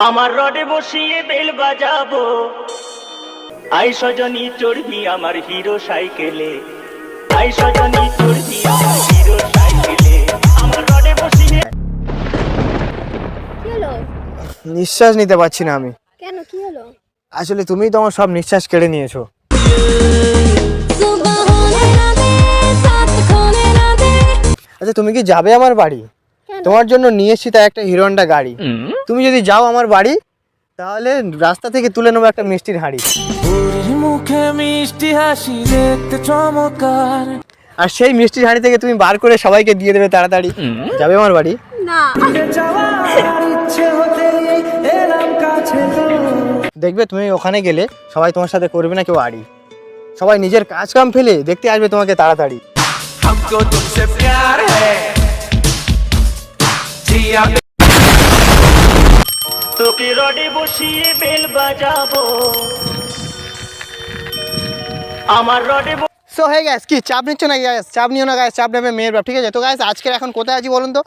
আমার রডে বসিয়ে বেল বাজাবো। আই সজনী চড়বি আমার হিরো সাইকেলে। আই সজনী চড়বি আমার হিরো সাইকেলে। আমার রডে বসিয়ে নিঃশ্বাস নিতে পারছি না আমি। কেন? কি হলো? আসলে তুমি তো আমার সব নিঃশ্বাস কেড়ে নিয়েছো। আচ্ছা তুমি কি যাবে আমার বাড়ি? তোমার জন্য নিয়ে এসেছি তাই একটা হিরো হন্ডা গাড়ি। তুমি যদি যাও আমার বাড়ি তাহলে রাস্তা থেকে তুলে নেব একটা মিষ্টির হাঁড়ি। মুখে মিষ্টি হাসি দেখতে চমৎকার। আর সেই মিষ্টির হাঁড়ি থেকে তুমি বার করে সবাইকে দিয়ে দেবে তাড়াতাড়ি। যাবে আমার বাড়ি? না। দেখবে তুমি ওখানে গেলে সবাই তোমার সাথে করবে না কেউ আড়ি। সবাই নিজের কাজ কাম ফেলে দেখতে আসবে তোমাকে তাড়াতাড়ি। তোকে রডে বসিয়ে বেল বাজাবো। আমার রডে সো হয়ে গ্যাস কি চাপ নিচ্ছ না গ্যাস চাপ নিও না গাছ চাপ নেবে মেয়ের বাপ ঠিক আছে? তো গাছ আজকের এখন কোথায় আছি বলুন তো?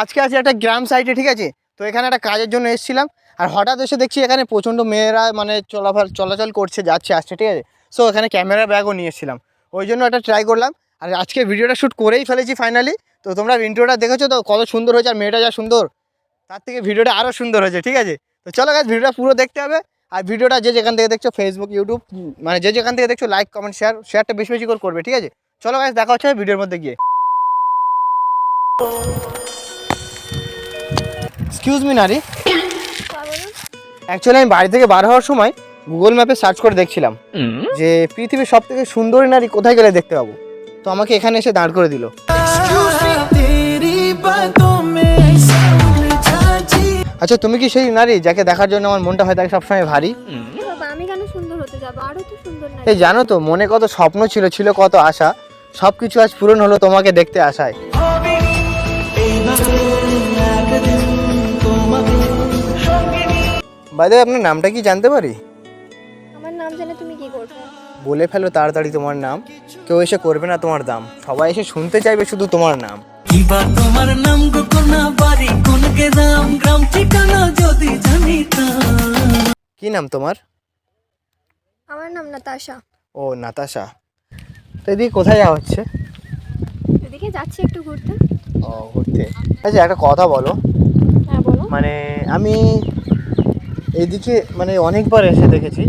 আজকে আছি একটা গ্রাম সাইডে ঠিক আছে? তো এখানে একটা কাজের জন্য এসেছিলাম আর হঠাৎ এসে দেখছি এখানে প্রচণ্ড মেয়েরা মানে চলাফল চলাচল করছে যাচ্ছে আসছে ঠিক আছে? সো এখানে ক্যামেরা ব্যাগও নিয়েছিলাম ওই জন্য একটা ট্রাই করলাম। আর আজকে ভিডিওটা শ্যুট করেই ফেলেছি ফাইনালি তো তোমরা ইন্ট্রোটা দেখেছ তো? কত সুন্দর হয়েছে আর মেয়েটা যা সুন্দর। তার থেকে ভিডিওটা আরও সুন্দর হয়েছে ঠিক আছে? তো চলো গাছ ভিডিওটা পুরো দেখতে হবে। আর ভিডিওটা যে যেখান থেকে দেখছ ফেসবুক ইউটিউব মানে যে যেখান থেকে দেখছ লাইক কমেন্ট শেয়ার শেয়ারটা বেশি বেশি করে করবে ঠিক আছে? চলো গাছ দেখা হচ্ছে ভিডিওর মধ্যে গিয়ে। এক্সকিউজ মি নারী। অ্যাকচুয়ালি আমি বাড়ি থেকে বার হওয়ার সময় গুগল ম্যাপে সার্চ করে দেখছিলাম। যে পৃথিবীর সব থেকে সুন্দরী নারী কোথায় গেলে দেখতে পাবো? তো আমাকে এখানে এসে দাঁড় করে দিল। আচ্ছা তুমি কি সেই নারী যাকে দেখার জন্য আমার মনটা হয় তাকে সবসময় ভারী? এই জানো তো মনে কত স্বপ্ন ছিল ছিল কত আশা। সব কিছু আজ পূরণ হলো তোমাকে দেখতে আসায় বাইদে আপনার নামটা কি জানতে পারি? আমার নাম জানে তুমি কি করবে? বলে ফেলো তাড়াতাড়ি তোমার নাম। কেউ এসে করবে না তোমার দাম। সবাই এসে শুনতে চাইবে শুধু তোমার নাম। কিবা তোমার নাম গোপনা বাড়ি কোন গ্রাম গ্রাম ঠিকানা যদি জানিতাম। কি নাম তোমার? আমার নাম নাতাশা। ও নাতাশা। তো এদিকে কোথায় যাওয়া হচ্ছে? এদিকে যাচ্ছি একটু ঘুরতে। ও ঘুরতে। আচ্ছা একটা কথা বলো। হ্যাঁ বলো। মানে আমি এদিকে মানে অনেকবার এসে দেখেছি।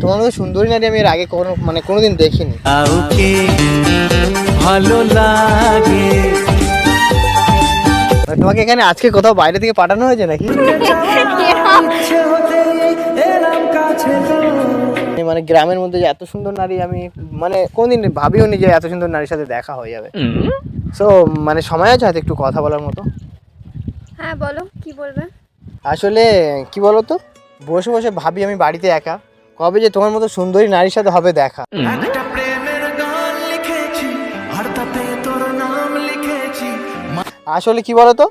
তোমার মতো সুন্দরী নারী আমি এর আগে কোনো মানে কোনোদিন দেখিনি। কাউকে ভালো লাগে। মানে তোমাকে এখানে আজকে কোথাও বাইরে থেকে পাঠানো হয়েছে নাকি? মানে গ্রামের মধ্যে যে এত সুন্দর নারী আমি মানে কোনদিন ভাবিও নি যে এত সুন্দর নারীর সাথে দেখা হয়ে যাবে। সো মানে সময় আছে হয়তো একটু কথা বলার মতো? হ্যাঁ বলো কি বলবে? আসলে কি বলো তো বসে বসে ভাবি আমি বাড়িতে একা। কবে যে তোমার মতো সুন্দরী নারীর সাথে হবে দেখা একটা প্রেমের গান লিখেছি আর তাতে তোর নাম লিখেছি আসলে কি বলো তো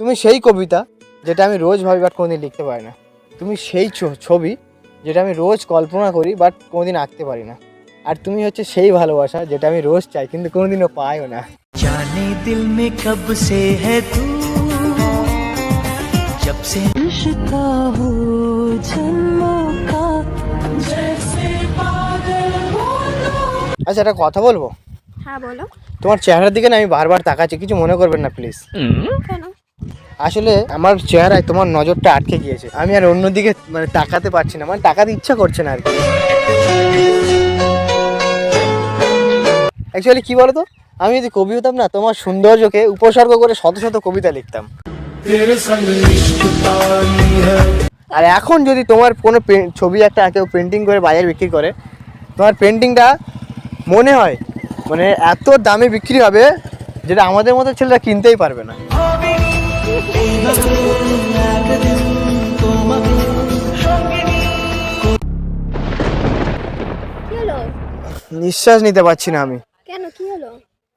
তুমি সেই কবিতা যেটা আমি রোজ ভাবি বাট কোনোদিন লিখতে পারি না তুমি সেই ছ- ছবি যেটা আমি রোজ কল্পনা করি বাট কোনোদিন আঁকতে পারি না আর তুমি হচ্ছে সেই ভালোবাসা যেটা আমি রোজ চাই কিন্তু কোনোদিনও পাইও না जाने दिल में कब से है तू जब से इश्का हो जन्मों আচ্ছা একটা কথা বলব? হ্যাঁ বলো। তোমার চেহারার দিকে না আমি বারবার তাকাচ্ছি কিছু মনে করবেন না প্লিজ কেন? আসলে আমার চেহারায় তোমার নজরটা আটকে গিয়েছে। আমি আর অন্যদিকে মানে তাকাতে পারছি না মানে তাকাতে ইচ্ছা করছে না আর কি। অ্যাকচুয়ালি কি বলতো? আমি যদি কবি হতাম না তোমার সৌন্দর্যকে উপসর্গ করে শত শত কবিতা লিখতাম। আর এখন যদি তোমার কোনো ছবি একটা কেউ পেন্টিং করে বাজারে বিক্রি করে তোমার পেন্টিংটা মনে হয় মানে এত দামে বিক্রি হবে যেটা আমাদের মতো ছেলেরা কিনতেই পারবে না। নিঃশ্বাস নিতে পারছি না আমি।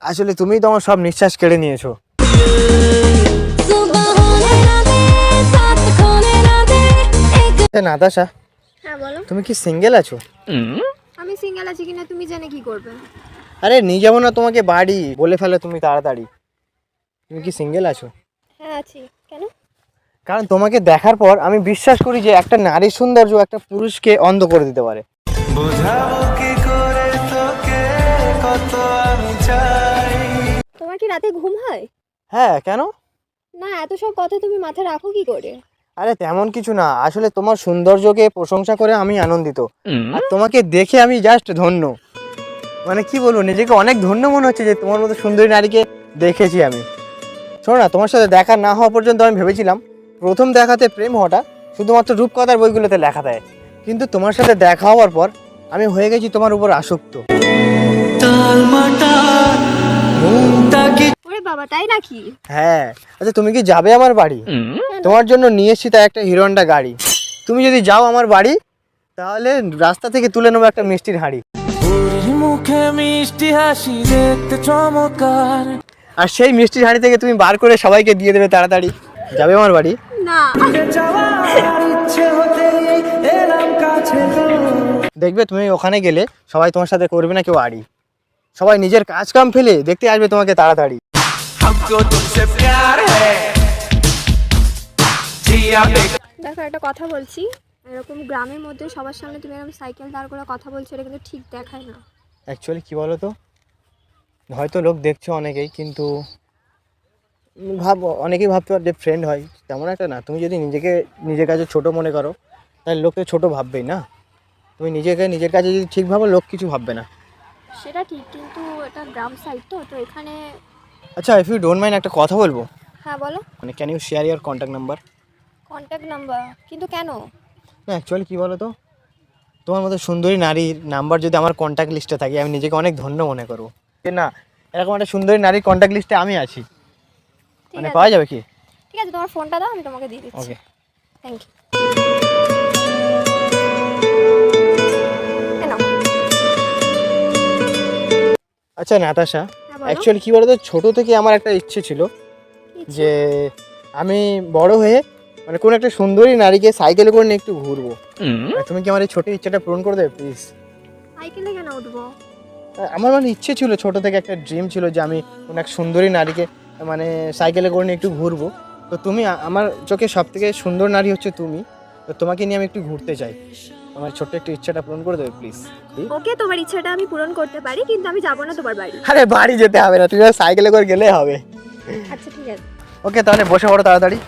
আসলে তুমি তো আমার সব নিঃশ্বাস কেড়ে নিয়েছো। নাতাশা তুমি কি সিঙ্গেল আছো? আমি সিঙ্গেল আছি কিনা তুমি জেনে কি করবে? আরে নিয়ে যাব না তোমাকে বাড়ি বলে ফেলে তুমি তাড়াতাড়ি। তুমি কি সিঙ্গেল আছো? হ্যাঁ আছি। কেন? কারণ তোমাকে দেখার পর আমি বিশ্বাস করি যে একটা নারী সৌন্দর্য একটা পুরুষকে অন্ধ করে দিতে পারে। তোমার কি রাতে ঘুম হয়? হ্যাঁ কেন? না এত সব কথা তুমি মাথায় রাখো কি করে? আরে তেমন কিছু না। আসলে তোমার সৌন্দর্যকে প্রশংসা করে আমি আনন্দিত। আর তোমাকে দেখে আমি জাস্ট ধন্য। মানে কি বলব নিজেকে অনেক ধন্য মনে হচ্ছে যে তোমার মতো সুন্দরী নারীকে দেখেছি আমি। শোনো না তোমার সাথে দেখা না হওয়া পর্যন্ত আমি ভেবেছিলাম। প্রথম দেখাতে প্রেম হওয়াটা শুধুমাত্র রূপকথার বইগুলোতে লেখা দেয়। কিন্তু তোমার সাথে দেখা হওয়ার পর আমি হয়ে গেছি তোমার উপর আসক্ত। ওরে বাবা তাই নাকি? হ্যাঁ আচ্ছা তুমি কি যাবে আমার বাড়ি? তোমার জন্য নিয়ে এসছি তাই একটা হিরোন্ডা গাড়ি। তুমি যদি যাও আমার বাড়ি তাহলে রাস্তা থেকে তুলে নেব একটা মিষ্টির হাঁড়ি। মুখে মিষ্টি হাসি দেখতে চমৎকার। আর সেই মিষ্টির হাঁড়ি থেকে তুমি বার করে সবাইকে দিয়ে দেবে তাড়াতাড়ি। যাবে আমার বাড়ি? না। ইচ্ছে হতে এলাম কাছে দেখবে তুমি ওখানে গেলে সবাই তোমার সাথে করবে না কেউ আড়ি। সবাই নিজের কাজ কাম ফেলে দেখতে আসবে তোমাকে তাড়াতাড়ি। দেখো একটা কথা বলছি। এরকম গ্রামের মধ্যে সবার সামনে তুমি এরকম সাইকেল দাঁড় করে কথা বলছো এটা কিন্তু ঠিক দেখায় না। অ্যাকচুয়ালি কী বলো তো হয়তো লোক দেখছ অনেকেই কিন্তু ভাব অনেকেই ভাবতে পারে যে ফ্রেন্ড হয়। তেমন একটা না তুমি যদি নিজেকে নিজের কাছে ছোট মনে করো তাহলে লোককে ছোট ভাববেই না। তুমি নিজেকে নিজের কাছে যদি ঠিক ভাবো লোক কিছু ভাববে না। সেটা ঠিক কিন্তু এটা গ্রাম সাইড তো তো এখানে আচ্ছা ইফ ইউ ডোন্ট মাইন্ড একটা কথা বলব? হ্যাঁ বলো। মানে can you share your contact number contact number কিন্তু কেন? না অ্যাকচুয়ালি কী বলো তো তোমার মতো সুন্দরী নারীর নাম্বার যদি আমার কন্ট্যাক্ট লিস্টে থাকে আমি নিজেকে অনেক ধন্য মনে করব। যে না এরকম একটা সুন্দরী নারীর কন্ট্যাক্ট লিস্টে আমি আছি। মানে পাওয়া যাবে কি? ঠিক আছে তোমার ফোনটা দাও আমি তোমাকে দিয়ে দিচ্ছি। ওকে থ্যাংক ইউ আচ্ছা নাতাশা অ্যাকচুয়ালি কী বলতো ছোটো থেকে আমার একটা ইচ্ছে ছিল যে আমি বড় হয়ে মানে কোনো একটা সুন্দরী নারীকে সাইকেলে করে নিয়ে একটু ঘুরবো। তুমি কি আমার এই ছোটো ইচ্ছাটা পূরণ করে দেবে প্লিজ সাইকেলে কেন উঠবো? আমার মানে ইচ্ছে ছিল ছোট থেকে একটা ড্রিম ছিল যে আমি কোনো এক সুন্দরী নারীকে মানে সাইকেলে করে নিয়ে একটু ঘুরবো। তো তুমি আমার চোখে সব থেকে সুন্দর নারী হচ্ছে তুমি। তো তোমাকে নিয়ে আমি একটু ঘুরতে চাই। আমার ছোট্ট একটু ইচ্ছাটা পূরণ করে দেবে প্লিজ ওকে তোমার ইচ্ছাটা আমি পূরণ করতে পারি কিন্তু আমি যাব না তোমার বাড়ি। আরে বাড়ি যেতে হবে না তুমি সাইকেলে করে গেলে হবে। আচ্ছা ঠিক আছে। ওকে তাহলে বসে পড়ো তাড়াতাড়ি।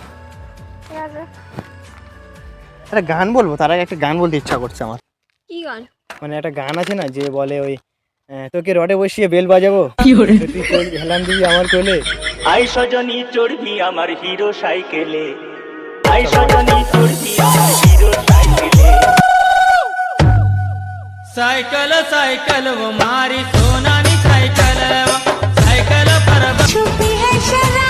একটা গান বলব তার আগে একটা গান বলতে ইচ্ছা করছে আমার। কি গান? মানে একটা গান আছে না যে বলে ওই তোকে রডে বসিয়ে বেল বাজাবো? তুই হেলান দিবি আমার কোলে। আই সজনী চড়বি আমার হিরো সাইকেলে। আই সজনী চড়বি আমার হিরো সাইকেলে। सायकल सायकल व मारी सोनानी सायकल सायकल परब छुपी है शरा